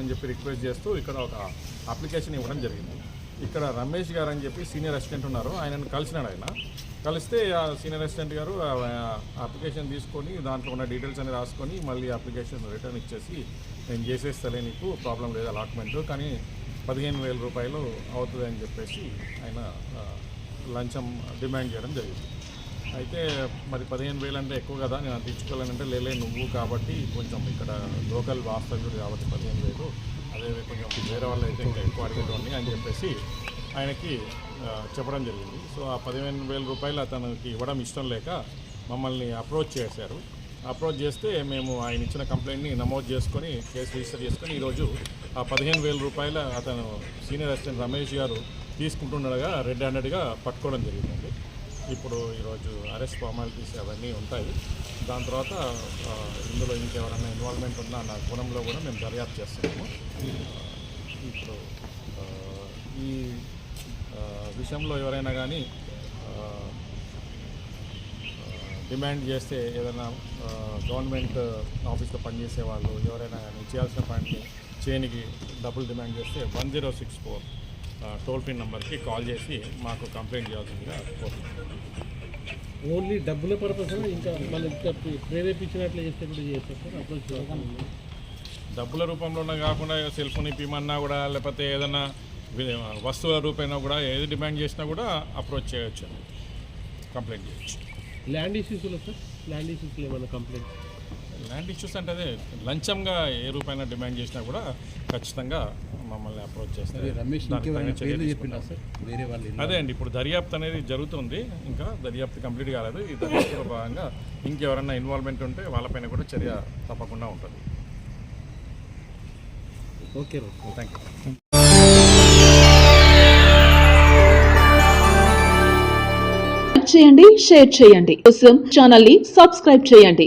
అని చెప్పి రిక్వెస్ట్ చేస్తూ ఇక్కడ ఒక అప్లికేషన్ ఇవ్వడం జరిగింది. ఇక్కడ రమేష్ గారు అని చెప్పి సీనియర్ అసిస్టెంట్ ఉన్నారు. ఆయనను కలిసినాడు ఆయన. కలిస్తే ఆ సీనియర్ అసిస్టెంట్ గారు అప్లికేషన్ తీసుకొని దాంట్లో ఉన్న డీటెయిల్స్ అని రాసుకొని మళ్ళీ అప్లికేషన్ రిటర్న్ ఇచ్చేసి నేను చేసేస్తలే నీకు ప్రాబ్లం లేదు అలాట్మెంట్ కానీ పదిహేను వేల రూపాయలు అవుతుంది అని చెప్పేసి ఆయన లంచం డిమాండ్ చేయడం జరిగింది. అయితే మరి పదిహేను వేలు అంటే ఎక్కువ కదా నేను అది లేలే నువ్వు కాబట్టి కొంచెం ఇక్కడ లోకల్ వాస్తవ్యుడు కాబట్టి పదిహేను వేలు అదే కొంచెం వేరే వాళ్ళు అయితే ఇంకా ఎక్కువ అడిగేటోని అని చెప్పేసి ఆయనకి చెప్పడం జరిగింది. సో ఆ పదిహేను వేల రూపాయలు అతనికి ఇవ్వడం ఇష్టం లేక మమ్మల్ని అప్రోచ్ చేశారు. అప్రోచ్ చేస్తే మేము ఆయన ఇచ్చిన కంప్లైంట్ని నమోదు చేసుకొని కేసు రిజిస్టర్ చేసుకొని ఈరోజు ఆ పదిహేను వేల రూపాయల అతను సీనియర్ అసిస్టెంట్ రమేష్ గారు తీసుకుంటుండగా రెడ్ హ్యాండెడ్గా పట్టుకోవడం జరిగిందండి. ఇప్పుడు ఈరోజు అరెస్ట్ ఫార్మాలిటీస్ అవన్నీ ఉంటాయి. దాని తర్వాత ఇందులో ఇంకెవరైనా ఇన్వాల్వ్మెంట్ ఉన్నా నా కోణంలో కూడా మేము దర్యాప్తు చేస్తున్నాము. ఇప్పుడు ఈ విషయంలో ఎవరైనా కానీ డిమాండ్ చేస్తే ఏదైనా గవర్నమెంట్ ఆఫీస్లో పనిచేసే వాళ్ళు ఎవరైనా కానీ చేయాల్సిన పనిని చేయనికి డబ్బులు డిమాండ్ చేస్తే one zero six four toll free నెంబర్కి కాల్ చేసి మాకు కంప్లైంట్ చేయాల్సిందిగా కోరుతున్నాం. ఓన్లీ డబ్బుల పర్పస్ ఇంకా మళ్ళీ ఇంకా ప్రేరేపించినట్లు చేస్తే కూడా చేస్తారు సార్. అప్రోచ్ డబ్బుల రూపంలోనే కాకుండా సెల్ ఫోన్ ఇప్పిమన్నా కూడా లేకపోతే ఏదైనా వస్తువుల రూపైనా కూడా ఏది డిమాండ్ చేసినా కూడా అప్రోచ్ చేయొచ్చు. కంప్లైంట్ చేయొచ్చు. ల్యాండ్ ఇష్యూస్లో సార్? ల్యాండ్ ఇష్యూస్లో ఏమైనా కంప్లైంట్? ల్యాండ్ ఇష్యూస్ అంటే అదే లంచంగా ఏ రూపాయన డిమాండ్ చేసినా కూడా ఖచ్చితంగా మమ్మల్ని అప్రోచ్ చేస్తారు అదే అండి ఇప్పుడు దర్యాప్తు అనేది జరుగుతుంది ఇంకా దర్యాప్తు కంప్లీట్ కాలేదు. ఈ దర్యాప్తులో భాగంగా ఇంకెవరన్నా ఇన్వాల్వ్మెంట్ ఉంటే వాళ్ళపైన కూడా చర్య తప్పకుండా ఉంటుంది. ఓకే థ్యాంక్ యూ చేయండి షేర్ చేయండి. కోసం ఛానల్ని సబ్స్క్రైబ్ చేయండి.